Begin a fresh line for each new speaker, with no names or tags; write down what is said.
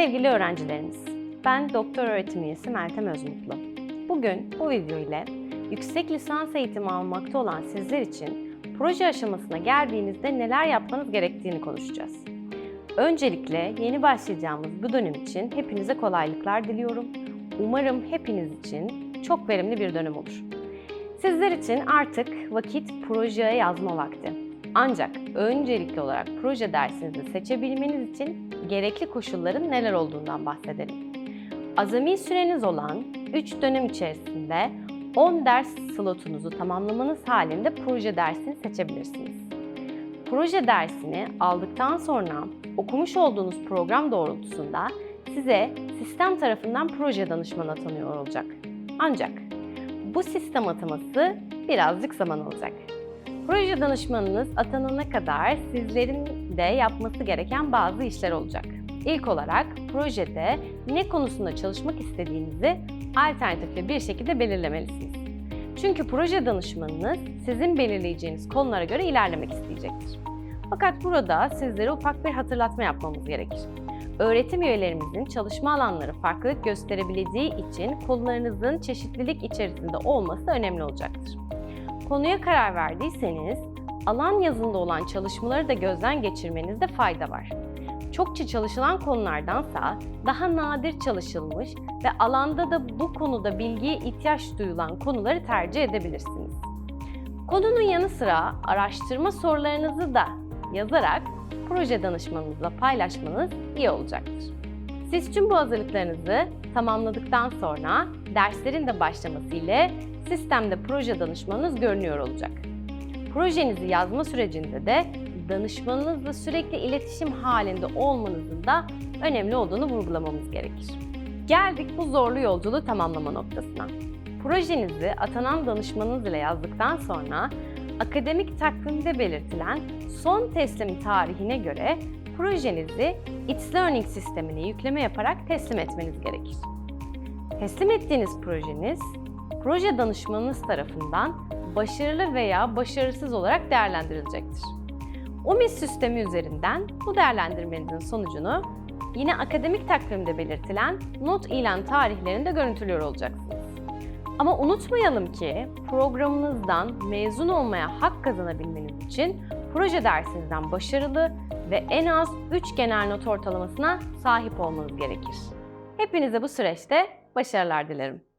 Sevgili öğrencilerimiz, ben doktor öğretim üyesi Meltem Özmutlu. Bugün bu video ile yüksek lisans eğitimi almakta olan sizler için proje aşamasına geldiğinizde neler yapmanız gerektiğini konuşacağız. Öncelikle yeni başlayacağımız bu dönem için hepinize kolaylıklar diliyorum. Umarım hepiniz için çok verimli bir dönem olur. Sizler için artık vakit projeye yazma vakti. Ancak öncelikli olarak proje dersinizi seçebilmeniz için gerekli koşulların neler olduğundan bahsedelim. Azami süreniz olan 3 dönem içerisinde 10 ders slotunuzu tamamlamanız halinde proje dersini seçebilirsiniz. Proje dersini aldıktan sonra okumuş olduğunuz program doğrultusunda size sistem tarafından proje danışmanı atanıyor olacak. Ancak bu sistem ataması birazcık zaman alacak. Proje danışmanınız atanana kadar sizlerin de yapması gereken bazı işler olacak. İlk olarak projede ne konusunda çalışmak istediğinizi alternatifli bir şekilde belirlemelisiniz. Çünkü proje danışmanınız sizin belirleyeceğiniz konulara göre ilerlemek isteyecektir. Fakat burada sizlere ufak bir hatırlatma yapmamız gerekir. Öğretim üyelerimizin çalışma alanları farklılık gösterebileceği için konularınızın çeşitlilik içerisinde olması önemli olacaktır. Konuya karar verdiyseniz alan yazında olan çalışmaları da gözden geçirmenizde fayda var. Çokça çalışılan konulardansa daha nadir çalışılmış ve alanda da bu konuda bilgiye ihtiyaç duyulan konuları tercih edebilirsiniz. Konunun yanı sıra araştırma sorularınızı da yazarak proje danışmanınızla paylaşmanız iyi olacaktır. Siz tüm bu hazırlıklarınızı tamamladıktan sonra derslerin de başlaması ile sistemde proje danışmanınız görünüyor olacak. Projenizi yazma sürecinde de danışmanınızla sürekli iletişim halinde olmanızın da önemli olduğunu vurgulamamız gerekir. Geldik bu zorlu yolculuğu tamamlama noktasına. Projenizi atanan danışmanınız ile yazdıktan sonra akademik takvimde belirtilen son teslim tarihine göre projenizi It's Learning sistemine yükleme yaparak teslim etmeniz gerekir. Teslim ettiğiniz projeniz, proje danışmanınız tarafından başarılı veya başarısız olarak değerlendirilecektir. UMIS sistemi üzerinden bu değerlendirmenizin sonucunu yine akademik takvimde belirtilen not ilan tarihlerinde görüntülüyor olacaksınız. Ama unutmayalım ki programınızdan mezun olmaya hak kazanabilmeniz için proje dersinizden başarılı ve en az 3 genel not ortalamasına sahip olmanız gerekir. Hepinize bu süreçte başarılar dilerim.